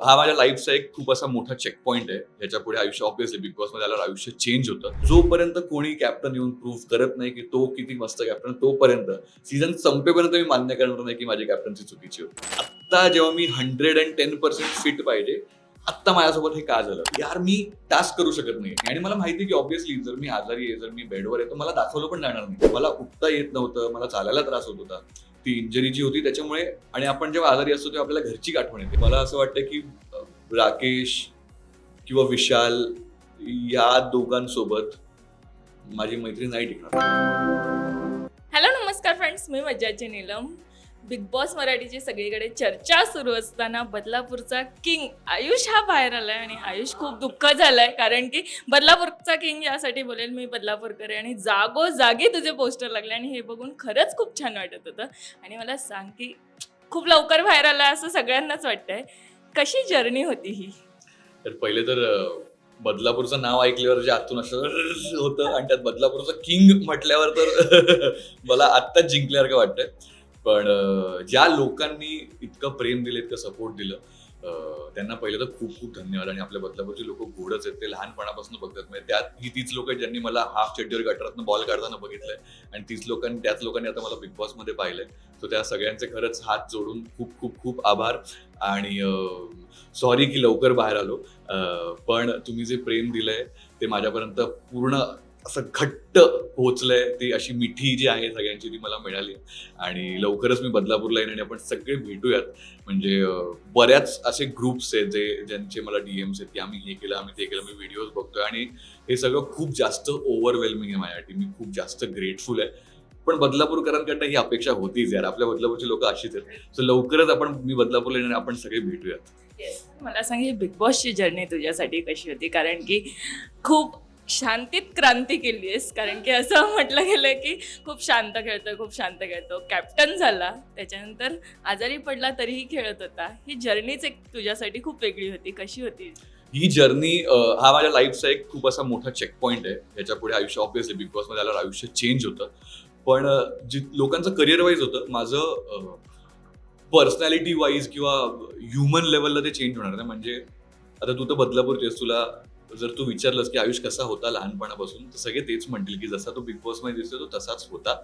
हा माझ्या लाईफचा एक खूप असा मोठा चेक पॉईंट आहे. ह्याच्या पुढे आयुष्य ऑब्विसली बिग बॉसमध्ये आल्यावर आयुष्य चेंज होतं. जोपर्यंत कोणी कॅप्टन येऊन प्रूव्ह करत नाही की तो किती मस्त कॅप्टन तोपर्यंत सीझन संपेपर्यंत मी मान्य करणार नाही की माझी कॅप्टन्सी चुकीची होती. आत्ता जेव्हा मी hundred and ten percent fit पाहिजे आत्ता माझ्यासोबत हे का झालं? यार मी टास्क करू शकत नाही. आणि मला माहिती आहे की ऑब्व्हियसली जर मी आजारी आहे जर मी बेडवर आहे तर मला दाखवलं पण जाणार नाही. मला उठता येत नव्हतं मला चालायला त्रास होत होता. ती इंजरी जी होती त्याच्यामुळे आणि आपण जेव्हा आजारी असतो तेव्हा आपल्याला घरची आठवण येते. मला असं वाटतं की राकेश किंवा विशाल या दोघांसोबत माझी मैत्री नाही टिकणार. हॅलो नमस्कार फ्रेंड्स मी मज्जाची नीलम बिग बॉस मराठीची सगळीकडे चर्चा सुरू असताना बदलापूरचा किंग आयुष हा बाहेर आलाय आणि आयुष खूप दुःख झालाय. कारण की बदलापूरचा किंग यासाठी बोलेल मी बदलापूरकर आहे आणि जागोजागी तुझे पोस्टर लागले आणि हे बघून खरंच खूप छान वाटत होतं. आणि मला सांग की खूप लवकर बाहेर आलाय असं सगळ्यांनाच वाटतंय. कशी जर्नी होती ही? तर पहिले तर बदलापूरचं नाव ऐकल्यावर जे आतून असं होतं आणि त्यात बदलापूरचं किंग म्हटल्यावर तर मला आत्ताच जिंकल्यासारखं वाटतंय. पण ज्या लोकांनी इतकं प्रेम दिलं इतकं सपोर्ट दिलं त्यांना पहिलं तर खूप खूप धन्यवाद. आणि आपल्या बदलापूरचे लोक गोडच आहेत. ते लहानपणापासून बघतात. म्हणजे त्यात ही तीच लोक आहेत ज्यांनी मला हाफ चड्डीवर गटरातनं बॉल काढताना बघितलंय. आणि तीच लोकांनी त्याच लोकांनी आता मला बिग बॉसमध्ये पाहिलंय. सो त्या सगळ्यांचे खरंच हात जोडून खूप खूप खूप आभार. आणि सॉरी की लवकर बाहेर आलो. पण तुम्ही जे प्रेम दिलंय ते माझ्यापर्यंत पूर्ण असं घट्ट पोहोचलंय ती अशी मिठी जी आहे सगळ्यांची ती मला मिळाली. आणि लवकरच मी बदलापूरला येईन आणि आपण सगळे भेटूयात. म्हणजे बऱ्याच असे ग्रुप्स आहेत जे ज्यांचे मला डीएम्स आहेत की आम्ही हे केलं आम्ही ते केलं मी व्हिडिओज बघतोय. आणि हे सगळं खूप जास्त ओव्हरवेल्मिंग आहे माझ्यासाठी. मी खूप जास्त ग्रेटफुल आहे. पण बदलापूरकरांकडनं ही अपेक्षा होतीच यार. आपल्या बदलापूरची लोक अशीच आहेत. सो लवकरच आपण मी बदलापूरला येणार आपण सगळे भेटूयात. मला सांग ही बिग बॉसची जर्नी तुझ्यासाठी कशी होती? कारण की खूप शांतीत क्रांती केली आहेस. कारण की असं म्हटलं गेलं की खूप शांत खेळतो खूप शांत खेळतो कॅप्टन झाला त्याच्यानंतर आजारी पडला तरीही खेळत होता. ही जर्नीच एक तुझ्यासाठी खूप वेगळी होती. कशी होती? ही जर्नी हा माझ्या लाईफचा एक खूप असा मोठा चेक पॉईंट आहे. ह्याच्या पुढे आयुष्य ऑब्विसली बिग बॉसमध्ये आल्यावर आयुष्य चेंज होतं. पण अं, जी लोकांचं करिअर वाईज होतं माझं पर्सनॅलिटी वाईज किंवा ह्युमन लेवलला ते चेंज होणार नाही म्हणजे आता तू तर बदलापूरचेस तुला जर तू विचारलंस की आयुष कसा होता लहानपणापासून तर सगळे तेच म्हणतील की जसा तो बिग बॉसमध्ये दिसतो तो तसाच होता.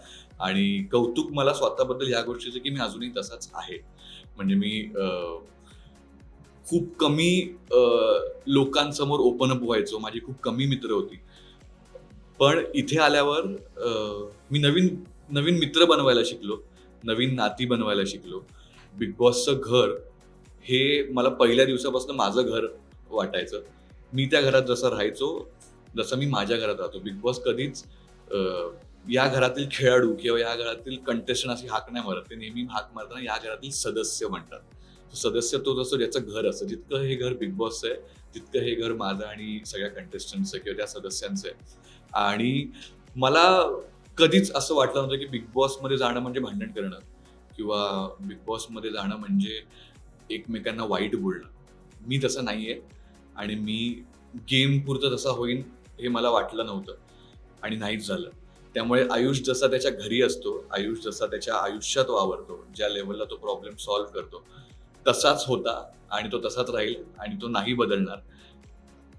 आणि कौतुक मला स्वतःबद्दल ह्या गोष्टीचं की मी अजूनही तसाच आहे. म्हणजे मी खूप कमी लोकांसमोर ओपन अप व्हायचो. माझी खूप कमी मित्र होती. पण इथे आल्यावर मी नवीन नवीन मित्र बनवायला शिकलो. नवीन नाती बनवायला शिकलो. बिग बॉसचं घर हे मला पहिल्या दिवसापासून माझं घर वाटायचं. मी त्या घरात जसं राहायचो जसं मी माझ्या घरात राहतो. बिग बॉस कधीच या घरातील खेळाडू किंवा या घरातील कंटेस्टंट अशी हाक नाही मारत. ते नेहमी हाक मारताना या घरातील सदस्य म्हणतात. सदस्य तो जसं ज्याचं घर असतं जितकं हे घर बिग बॉसचं आहे तितकं हे घर माझं आणि सगळ्या कंटेस्टंटचं किंवा त्या सदस्यांचं आहे. आणि मला कधीच असं वाटलं नव्हतं की बिग बॉसमध्ये जाणं म्हणजे भांडण करणं. किंवा बिग बॉसमध्ये जाणं म्हणजे एकमेकांना वाईट बोलणं. मी तसं नाही आहे आणि मी गेम पुरतं तसा होईन हे मला वाटलं नव्हतं आणि नाहीच झालं. त्यामुळे आयुष जसा त्याच्या घरी असतो आयुष जसा त्याच्या आयुष्यात वावरतो ज्या लेवलला तो प्रॉब्लेम सॉल्व्ह करतो तसाच होता आणि तो तसाच राहील आणि तो नाही बदलणार.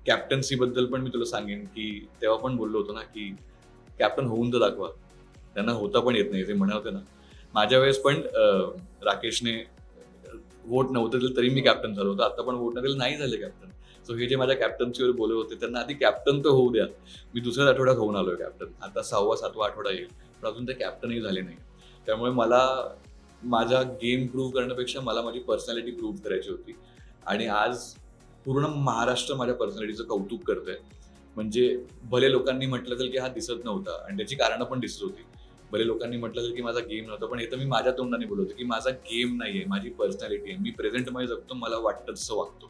कॅप्टन्सी बद्दल पण मी तुला सांगेन की तेव्हा पण बोललो होतो ना की कॅप्टन होऊन तर दाखवा. त्यांना होता पण येत नाही ते म्हणावते ना. माझ्या वेळेस पण राकेशने वोट नव्हतं दिलं तरी मी कॅप्टन झालो होतो. आता पण वोट न दिलं नाही झाले कॅप्टन सो हे जे माझ्या कॅप्टन्सीवर बोलत होते त्यांना आधी कॅप्टन तर होऊ द्या. मी दुसऱ्याच आठवड्यात होऊन आलो कॅप्टन आता सहावा सातवा आठवडा येईल. पण अजून ते कॅप्टनही झाले नाही त्यामुळे मला माझा गेम प्रूव्ह करण्यापेक्षा मला माझी पर्सनॅलिटी प्रूव्ह करायची होती. आणि आज पूर्ण महाराष्ट्र माझ्या पर्सनॅलिटीचं कौतुक करतंय. म्हणजे भले लोकांनी म्हटलं असेल की हा दिसत नव्हता आणि त्याची कारणं पण दिसत होती. भले लोकांनी म्हटलं असेल की माझा गेम नव्हता पण हे तर मी माझ्या तोंडाने बोलवतो की माझा गेम नाही आहे माझी पर्सनॅलिटी आहे. मी प्रेझेंटमध्ये जगतो मला वाटतं तसं वागतो.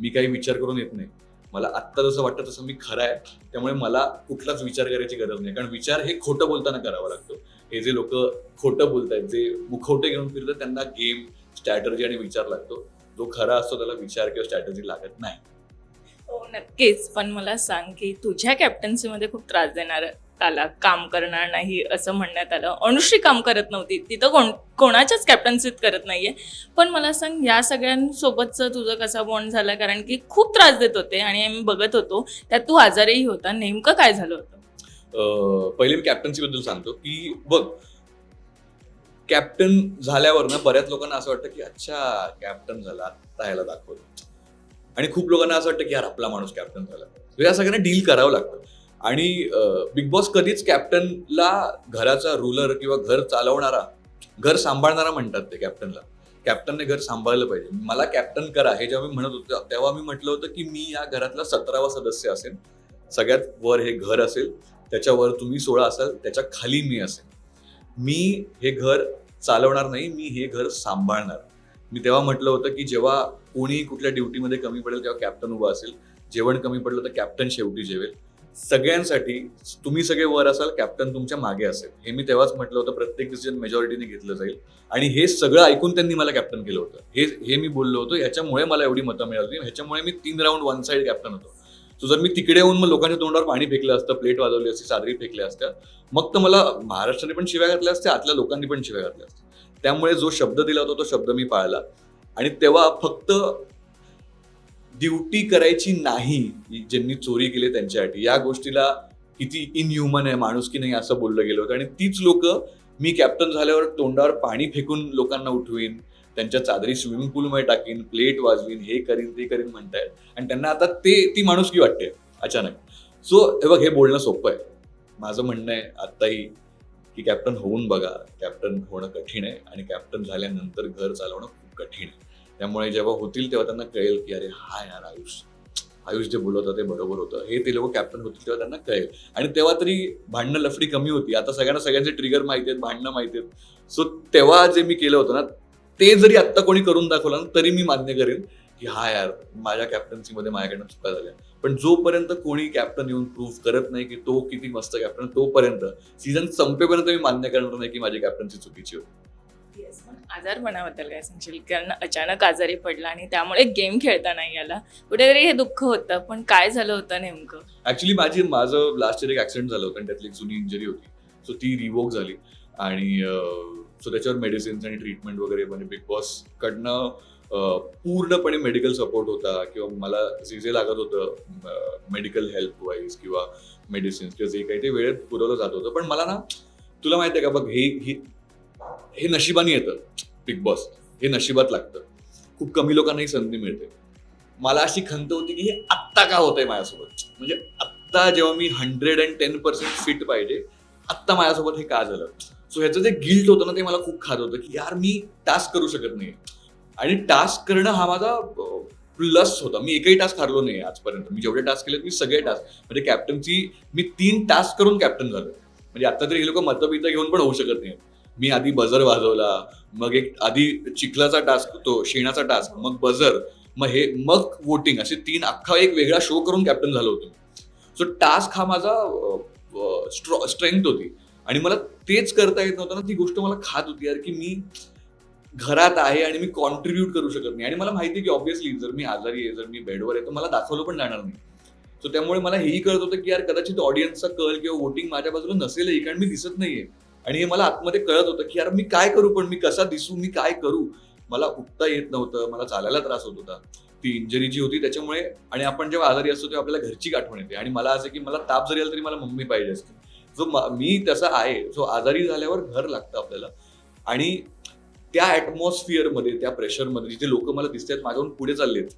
मी काही विचार करून येत नाही. मला आत्ता जसं वाटतं तसं मी खरं आहे. त्यामुळे मला कुठलाच विचार करायची गरज नाही. कारण विचार हे खोटं बोलताना करावा लागतो. हे जे लोक खोटं बोलतायत जे मुखवटे घेऊन फिरतात त्यांना गेम स्ट्रॅटर्जी आणि विचार लागतो. जो खरा असतो त्याला विचार किंवा स्ट्रॅटर्जी लागत नाही. हो नक्कीच. पण मला सांग की तुझ्या कॅप्टन्सीमध्ये खूप त्रास देणार आला काम करणार नाही असं म्हणण्यात आलं. अनुश्री काम करत नव्हती. तिथं कोण कोणाच्याच कॅप्टन्सीत करत नाहीये. पण मला सांग या सगळ्यांसोबतचं तुझं कसा बॉन्ड झाला? कारण की खूप त्रास देत होते आणि आम्ही बघत होतो. त्यात तू आजारही होता. नेमकं काय झालं होतं? पहिले मी कॅप्टन्सीबद्दल सांगतो की बघ कॅप्टन झाल्यावर ना बऱ्याच लोकांना असं वाटतं की अच्छा कॅप्टन झाला आता ह्याला दाखवलं. आणि खूप लोकांना असं वाटतं की यार आपला माणूस कॅप्टन झाला. या सगळ्यांना डील करावं लागतं. आणि बिग बॉस कधीच कॅप्टनला घराचा रुलर किंवा घर चालवणारा घर सांभाळणारा म्हणतात ते कॅप्टनला कॅप्टनने घर सांभाळलं पाहिजे. मला कॅप्टन करा हे जेव्हा मी म्हणत होतो तेव्हा मी म्हटलं होतं की मी या घरातला सतरावा सदस्य असेल. सगळ्यात वर हे घर असेल त्याच्यावर तुम्ही सोळा असाल त्याच्याखाली मी असेल. मी हे घर चालवणार नाही मी हे घर सांभाळणार. मी तेव्हा म्हटलं होतं की जेव्हा कोणी कुठल्या ड्युटीमध्ये कमी पडेल तेव्हा कॅप्टन उभा असेल. जेवण कमी पडलं तर कॅप्टन शेवटी जेवेल. सगळ्यांसाठी तुम्ही सगळे वर असाल कॅप्टन तुमच्या मागे असेल. हे मी तेव्हाच म्हटलं होतं प्रत्येक डिसिजन मेजॉरिटीने घेतलं जाईल. आणि हे सगळं ऐकून त्यांनी मला कॅप्टन केलं होतं. हे हे मी बोललो होतो ह्याच्यामुळे मला एवढी मतं मिळाली ह्याच्यामुळे मी तीन राऊंड वन साईड कॅप्टन होतो. सो जर मी तिकडे येऊन मग लोकांच्या तोंडावर पाणी फेकलं असतं प्लेट वाजवली असती सादरी फेकल्या असत्या मग तर मला महाराष्ट्राने पण शिव्या घातल्या असत्या आतल्या लोकांनी पण शिव्या घातल्या असत्या. त्यामुळे जो शब्द दिला होता तो शब्द मी पाळला. आणि तेव्हा फक्त ड्युटी करायची नाही ज्यांनी चोरी केली त्यांच्यासाठी या गोष्टीला किती इनह्युमन आहे माणूस की नाही असं बोललं गेलं होतं. आणि तीच लोक मी कॅप्टन झाल्यावर तोंडावर पाणी फेकून लोकांना उठवीन त्यांच्या चादरी स्विमिंग पूलमध्ये टाकीन प्लेट वाजवीन हे करीन ते करीन म्हणतायत. आणि त्यांना आता ते ती माणुसकी वाटते? अचानक. सो हे बघ हे बोलणं सोपं आहे. माझं म्हणणं आहे आत्ताही की कॅप्टन होऊन बघा. कॅप्टन होणं कठीण आहे आणि कॅप्टन झाल्यानंतर घर चालवणं खूप कठीण आहे. त्यामुळे जेव्हा होतील तेव्हा त्यांना कळेल की अरे हा यार आयुष. आयुष जे बोलत होतं ते बरोबर होतं. हे ते लोक कॅप्टन होतील तेव्हा त्यांना कळेल. आणि तेव्हा तरी भांडणं लफडी कमी होती. आता सगळ्यांना सगळ्यांचे ट्रिगर माहिती आहेत भांडणं माहिती आहेत. सो तेव्हा जे मी केलं होतं ना ते जरी आत्ता कोणी करून दाखवलं ना तरी मी मान्य करेन की हा यार माझ्या कॅप्टन्सीमध्ये माझ्याकडनं चुका झाल्या. पण जोपर्यंत कोणी कॅप्टन येऊन प्रूव्ह करत नाही की तो किती मस्त कॅप्टन तोपर्यंत सीझन संपेपर्यंत मी मान्य करणार नाही की माझी कॅप्टन्सी चुकीची होती. आजारपणाबद्दल काय सांगशील? कारण अचानक आजारी पडला आणि त्यामुळे गेम खेळता नाही आला. कुठेतरी हे दुःख होतं पण काय झालं होतं नेमकं? ऍक्च्युली माझी माझं लास्ट इयर एक ऍक्सिडेंट झालं होतं आणि त्यातली एक जुनी इंजरी होती. सो ती रिवोक झाली. आणि सो त्याच्यावर मेडिसिन्स आणि ट्रीटमेंट वगैरे म्हणजे बिग बॉस कडनं पूर्णपणे मेडिकल सपोर्ट होता किंवा मला जे जे लागत होतं मेडिकल हेल्प वाईज किंवा मेडिसिन्स किंवा जे काही ते वेळेत पुरवलं जात होतं. पण मला ना तुला माहिती आहे का बघ हे हे नशिबाने येतं. बिग बॉस हे नशिबात लागतं. खूप कमी लोकांना ही संधी मिळते. मला अशी खंत होती की हे आत्ता का होतंय माझ्यासोबत? म्हणजे आत्ता जेव्हा मी hundred and ten percent fit पाहिजे आत्ता माझ्यासोबत हे का झालं? सो ह्याचं जे गिल्ट होतं ना ते मला खूप खात होतं की यार मी टास्क करू शकत नाही आणि टास्क करणं हा माझा प्लस होता. मी एकही टास्क हारलो नाही आजपर्यंत. मी जेवढे टास्क केले मी सगळे टास्क म्हणजे कॅप्टनची मी तीन टास्क करून कॅप्टन झालो म्हणजे आता तरी हे लोक मतबित घेऊन पण होऊ शकत नाही मी आधी बजर वाजवला मग एक आधी चिखलाचा टास्क तो शेणाचा टास्क मग बजर मग हे मग वोटिंग असे तीन अख्खा एक वेगळा शो करून कॅप्टन झालो होतो. सो टास्क हा माझा स्ट्रेंथ होती. आणि मला तेच करता येत नव्हतं ना ती गोष्ट मला खात होती यार की मी घरात आहे आणि मी कॉन्ट्रीब्यूट करू शकत नाही. आणि मला माहिती आहे की ऑब्व्हियसली जर मी आजारी आहे जर मी बेडवर आहे तर मला दाखवलं पण जाणार नाही. सो त्यामुळे मला हेही कळत होतं की यार कदाचित ऑडियन्सचा कल किंवा वोटिंग माझ्या बाजूला नसेलही कारण मी दिसत नाहीये. आणि हे मला आतमध्ये कळत होतं की यार मी काय करू पण मी कसा दिसू मी काय करू? मला उठता येत नव्हतं मला चालायला त्रास होत होता. ती इंजरी जी होती त्याच्यामुळे आणि आपण जेव्हा आजारी असतो तेव्हा आपल्याला घरची आठवण येते. आणि मला असं की मला ताप जरी आला तरी मला मम्मी पाहिजे असते. जो मी तसा आहे जो आजारी झाल्यावर घर लागतं आपल्याला. आणि त्या ॲटमॉस्फिअरमध्ये त्या प्रेशरमध्ये जिथे लोक मला दिसतात माझ्याहून पुढे चाललेत.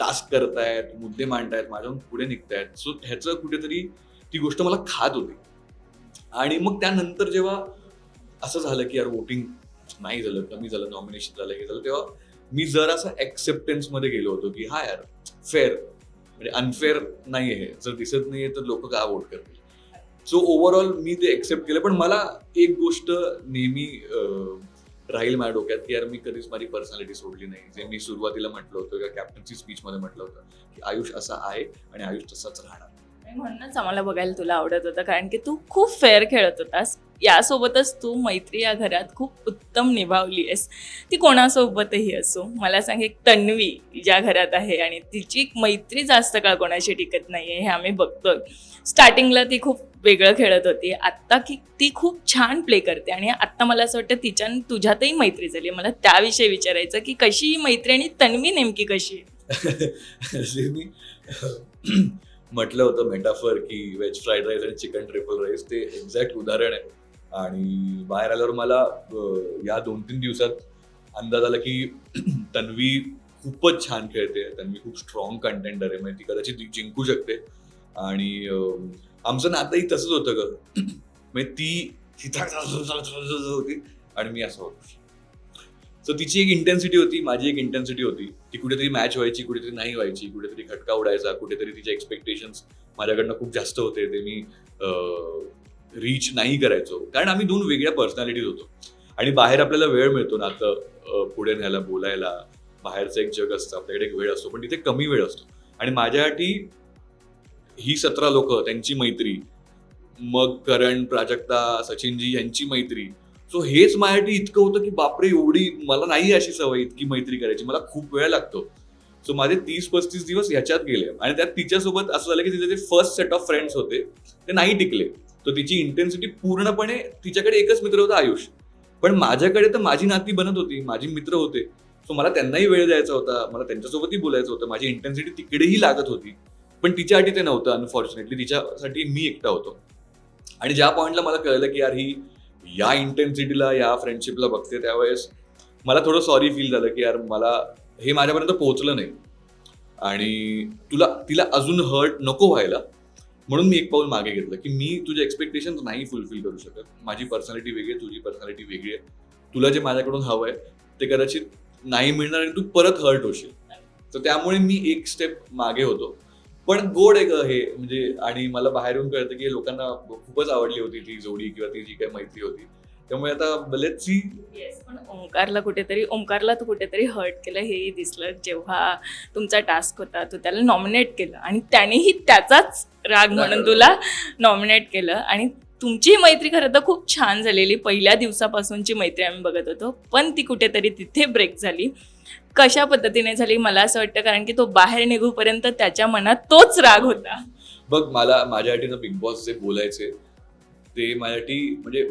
टास्क करतायत मुद्दे मांडतायत माझ्याहून पुढे निघतायत. सो ह्याचं कुठेतरी ती गोष्ट मला खात होती. आणि मग त्यानंतर जेव्हा असं झालं की यार वोटिंग नाही झालं कमी झालं नॉमिनेशन झालं हे झालं तेव्हा मी जरासा ऍक्सेप्टन्समध्ये गेलो होतो की हा यार फेअर म्हणजे अनफेअर नाही आहे जर दिसत नाहीये तर लोक का वोट करतील? सो ओव्हरऑल मी ते एक्सेप्ट केलं. पण मला एक गोष्ट नेहमी राहील माझ्या डोक्यात की यार मी कधीच माझी पर्सनॅलिटी सोडली नाही. जे मी सुरुवातीला म्हटलं होतं किंवा कॅप्टनची स्पीचमध्ये म्हटलं होतं की आयुष असा आहे आणि आयुष तसाच राहणार. म्हणूनच आम्हाला बघायला तुला आवडत होतं कारण की तू खूप फेअर खेळत होतास. यासोबतच तू मैत्री या घरात खूप उत्तम निभावली आहेस. ती कोणासोबतही असो मला सांग एक तन्वी ज्या घरात आहे आणि तिची मैत्री जास्त काळ कोणाशी टिकत नाही आहे हे आम्ही बघतोय. स्टार्टिंगला ती खूप वेगळं खेळत होती आत्ता की ती खूप छान प्ले करते आणि आत्ता मला असं वाटतं तिच्या तुझ्यातही मैत्री झाली मला त्याविषयी विचारायचं की कशी ही मैत्री आणि तन्वी नेमकी कशी आहे? म्हटलं होतं मेटाफर की व्हेज फ्राईड राईस आणि चिकन ट्रिपल राईस ते एक्झॅक्ट उदाहरण आहे. आणि बाहेर आल्यावर मला या दोन तीन दिवसात अंदाज आला की तन्वी खूपच छान खेळते. तन्वी खूप स्ट्रॉंग कंटेंडर आहे. म्हणजे ती कदाचित जिंकू शकते. आणि आमचं नातंही तसंच होतं ग. म्हणजे ती ती होती आणि मी असं होतो. सो तिची एक इंटेन्सिटी होती माझी एक इंटेन्सिटी होती. ती कुठेतरी मॅच व्हायची कुठेतरी नाही व्हायची कुठेतरी खटका उडायचा कुठेतरी तिचे एक्सपेक्टेशन्स माझ्याकडनं खूप जास्त होते. ते मी रीच नाही करायचो. कारण आम्ही दोन वेगळ्या पर्सनॅलिटीज होतो. आणि बाहेर आपल्याला वेळ मिळतो ना आता पुढे न्यायला बोलायला. बाहेरचं एक जग असतं आपल्याकडे एक वेळ असतो पण तिथे कमी वेळ असतो. आणि माझ्यासाठी ही सतरा लोक त्यांची मैत्री. मग करण प्राजक्ता सचिनजी यांची मैत्री. सो हेच माझ्यासाठी इतकं होतं की बापरे एवढी मला नाही अशी सवय इतकी मैत्री करायची. मला खूप वेळ लागतो. सो माझे तीस पस्तीस दिवस ह्याच्यात गेले. आणि त्यात तिच्यासोबत असं झालं की तिचे जे फर्स्ट सेट ऑफ फ्रेंड्स होते ते नाही टिकले. तर तिची इंटेन्सिटी पूर्णपणे तिच्याकडे एकच मित्र होता आयुष. पण माझ्याकडे तर माझी नाती बनत होती माझी मित्र होते. सो मला त्यांनाही वेळ द्यायचा होता मला त्यांच्यासोबतही बोलायचं होतं. माझी इंटेन्सिटी तिकडेही लागत होती. पण तिच्यासाठी ते नव्हतं. अनफॉर्च्युनेटली तिच्यासाठी मी एकटा होतो. आणि ज्या पॉईंटला मला कळलं की यार ही या इंटेन्सिटीला या फ्रेंडशिपला बघते त्यावेळेस मला थोडं सॉरी फील झालं की यार मला हे माझ्यापर्यंत पोहोचलं नाही. आणि तुला तिला अजून हर्ट नको व्हायला. म्हणून मी एक पाऊल मागे घेतलं की मी तुझे एक्सपेक्टेशन नाही फुलफिल करू शकत. माझी पर्सनॅलिटी वेगळी आहे तुझी पर्सनॅलिटी वेगळी आहे. तुला जे माझ्याकडून हवं आहे ते कदाचित नाही मिळणार आणि तू परत हर्ट होशील. तर त्यामुळे मी एक स्टेप मागे होतो. पण गोड ग हे म्हणजे आणि मला बाहेर येऊन कळतं की लोकांना खूपच आवडली होती ती जोडी किंवा ती जी काही मैत्री होती. त्यामुळे आता बलेच सी पण ओंकारला कुठेतरी ओंकारला तू कुठेतरी हर्ट केलं हेही दिसलं. जेव्हा तुमचा टास्क होता तू त्याला नॉमिनेट केलं आणि त्यानेही त्याचाच राग म्हणून तुला नॉमिनेट केलं. आणि तुमची मैत्री खरं तर खूप छान झालेली. पहिल्या दिवसापासूनची मैत्री आम्ही बघत होतो पण ती कुठेतरी तिथे ब्रेक झाली. कशा पद्धतीने झाली मला असं वाटतं कारण की तो बाहेर निघूपर्यंत त्याच्या मनात तोच राग होता. बघ मला माझ्यासाठी ना बिग बॉस जे बोलायचे ते माझ्यासाठी म्हणजे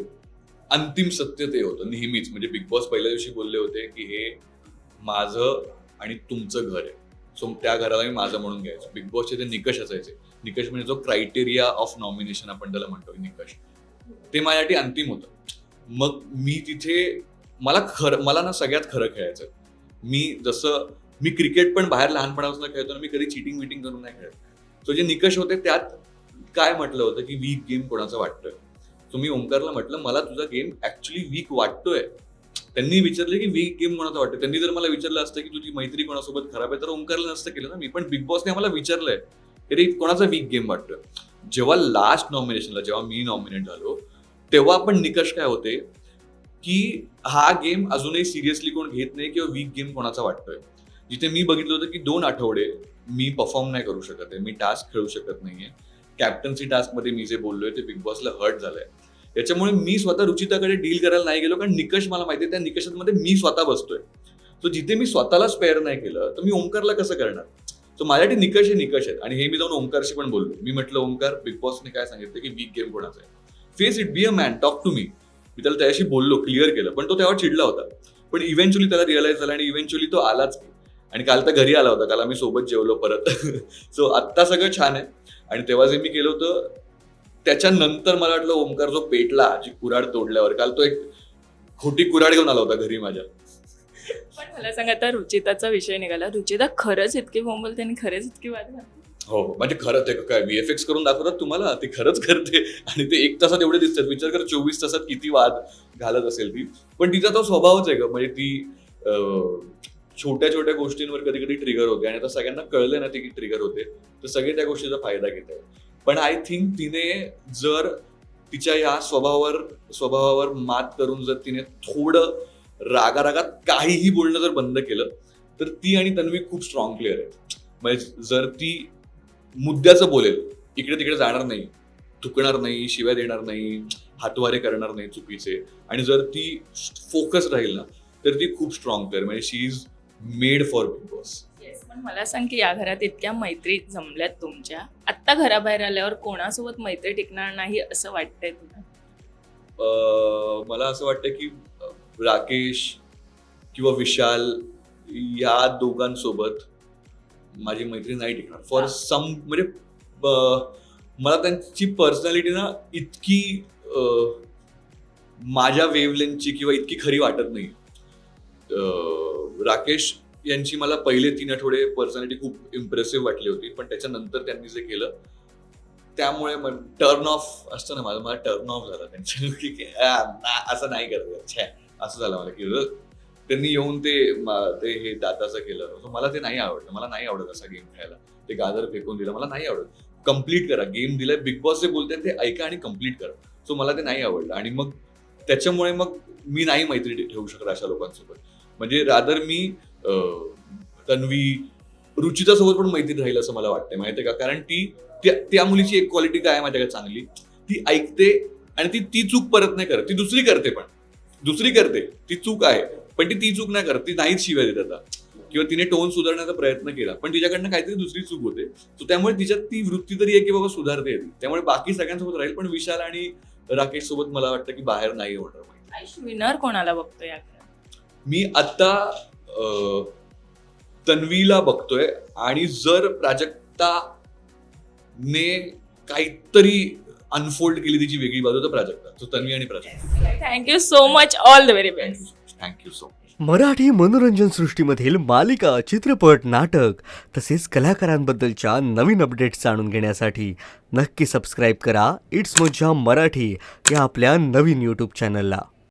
अंतिम सत्य ते होतं नेहमीच. म्हणजे बिग बॉस पहिल्या दिवशी बोलले होते की हे माझं आणि तुमचं घर आहे. सो त्या घराला मी माझं म्हणून घ्यायचो. बिग बॉसचे ते निकष असायचे. निकष म्हणजे जो क्रायटेरिया ऑफ नॉमिनेशन आपण त्याला म्हणतो निकष. ते माझ्यासाठी अंतिम होतं. मग मी तिथे मला खरं मला ना सगळ्यात खरं खेळायचं मी जसं मी क्रिकेट पण बाहेर लहानपणापासून खेळतो ना मी कधी चिटिंग विटिंग करून नाही खेळत. सो जे निकष होते त्यात काय म्हटलं होतं की वीक गेम कोणाचा वाटतोय? सो मी ओंकारला म्हटलं मला तुझा गेम ऍक्च्युली वीक वाटतोय. त्यांनी विचारले की वीक गेम कोणाचा वाटतं त्यांनी जर मला विचारलं असतं की तुझी मैत्री कोणासोबत खराब आहे तर ओंकारला नसतं केलं ना मी. पण बिग बॉसने आम्हाला विचारलंय की रे कोणाचा वीक गेम वाटतोय? जेव्हा लास्ट नॉमिनेशनला जेव्हा मी नॉमिनेट झालो तेव्हा पण निकष काय होते? की हा गेम अजूनही सिरियसली कोण घेत नाही किंवा वीक गेम कोणाचा वाटतोय. जिथे मी बघितलं होतं की दोन आठवडे मी परफॉर्म नाही करू शकत आहे. मी टास्क खेळू शकत नाहीये. कॅप्टन्सी टास्कमध्ये मी जे बोललोय ते बिग बॉसला हर्ट झालंय. याच्यामुळे मी स्वतः रुचिताकडे डील करायला नाही गेलो कारण निकष मला माहिती आहे त्या निकषांमध्ये मी स्वतः बसतोय. सो जिथे मी स्वतःला स्पेअर नाही केलं तर मी ओंकारला कसं करणार? सो माझ्यासाठी निकष हे निकष आहेत. आणि हे मी जाऊन ओंकारशी पण बोललो. मी म्हटलं ओंकार बिग बॉसने काय सांगितलं की वीक गेम कोणाचा आहे? Face it be a man talk to me मी त्याला त्याच्याशी बोललो क्लिअर केलं. पण तो तेव्हा चिडला होता. पण इव्हेंच्युअली त्याला रिअलाइज झाला आणि इव्हेंच्युअली तो आलाच आणि काल तर घरी आला होता. काल आम्ही सोबत जेवलो परत. सो आत्ता सगळं छान आहे. आणि तेव्हा जे मी केलं होतं त्याच्यानंतर मला वाटलं ओमकार जो पेटला जी कुराड तोडल्यावर काल तो एक खोटी कुराड घेऊन आला होता घरी माझ्या. पण मला सांगा आता रुचिताचा विषय निघाला. रुचिता खरंच इतकी बोंबल त्यांनी खरंच इतकी वाद हो. म्हणजे खरं ते काय व्हीएफएक्स करून दाखवतात तुम्हाला? ते खरंच करते. आणि ते एक तासात एवढे दिसतात. विचार कर चोवीस तासात किती वाद घालत असेल ती. पण तिचा तो स्वभावच आहे का म्हणजे ती छोट्या छोट्या गोष्टींवर कधी कधी ट्रिगर होते. आणि आता सगळ्यांना कळलं ना ते की ट्रिगर होते. तर सगळे त्या गोष्टीचा फायदा घेत आहेत. पण आय थिंक तिने जर तिच्या या स्वभावावर स्वभावावर मात करून जर तिने थोडं रागारागात काहीही बोलणं जर बंद केलं तर ती आणि तन्वी खूप स्ट्रॉंग प्लेअर आहेत. म्हणजे जर ती मुद्द्याचं बोलेल. इकडे तिकडे जाणार नाही. थुकणार नाही शिव्या देणार नाही हातवारे करणार नाही चुकीचे. आणि जर ती फोकस राहील ना तर ती खूप स्ट्रॉंग प्लेअर म्हणजे she is made for big boss पण मला सांग की या घरात इतक्या मैत्री जमल्यात तुमच्या? आत्ता घराबाहेर आल्यावर कोणासोबत मैत्री टिकणार नाही असं वाटतंय तुला? मला असं वाटतं की राकेश किंवा विशाल या दोघांसोबत माझी मैत्री नाही टिकणार. फॉर. सम म्हणजे मला त्यांची पर्सनॅलिटी ना इतकी माझ्या वेवलेनची किंवा इतकी खरी वाटत नाही. राकेश यांची मला पहिले तीन आठवडे पर्सनॅलिटी खूप इम्प्रेसिव्ह वाटली होती. पण त्याच्यानंतर त्यांनी जे केलं त्यामुळे टर्न ऑफ असतं ना माझं मला टर्न ऑफ झालं त्यांच्या की असं नाही करत. असं झालं मला. की. त्यांनी येऊन ते ते हे दाताचं केलं. सो मला ते नाही आवडलं. मला नाही आवडत असा गेम खेळायला. ते गाजर फेकून दिलं. मला नाही आवडत. कंप्लीट करा. गेम दिलाय. बिग बॉस जे बोलते ते ऐका आणि कंप्लीट करा. सो मला ते नाही आवडलं. आणि मग त्याच्यामुळे मग मी नाही मैत्री ठेवू शकत अशा लोकांसोबत. म्हणजे रादर मी तन्वी रुचिता सोबत पण मैत्री राहील असं मला वाटतंय. माहितीये का? कारण ती त्या त्या मुलीची एक क्वालिटी काय आहे माझ्याकडे चांगली. ती ऐकते आणि ती ती चूक परत नाही करत. ती दुसरी करते पण. दुसरी करते ती चूक आहे. पण ती ती चूक नाही करत ती नाहीच शिवाय देत आता. किंवा तिने टोन सुधारण्याचा प्रयत्न केला पण तिच्याकडनं काहीतरी दुसरी चूक होते. सो त्यामुळे तिच्यात ती वृत्ती तरी आहे की बाबा सुधारते ती. त्यामुळे बाकी सगळ्यांसोबत राहील पण विशाल आणि राकेश सोबत मला वाटतं की बाहेर नाही होणार. विनर कोणाला बघतो या घरात मी आता तन्वीला बघतोय. आणि जर प्राजक्ता ने काहीतरी अनफोल्ड केली तिची वेगळी बाजू तर प्राजक्ता तो तन्वी आणि Prajakta. Thank you so much all the very best thank you so much Marathi मनोरंजन सृष्टीमधील मालिका चित्रपट नाटक तसेच कलाकारांबद्दलच्या नवीन अपडेट्स जाणून घेण्यासाठी नक्की सबस्क्राईब करा. इट्स मज्जा मराठी या आपल्या नवीन यूट्यूब चॅनलला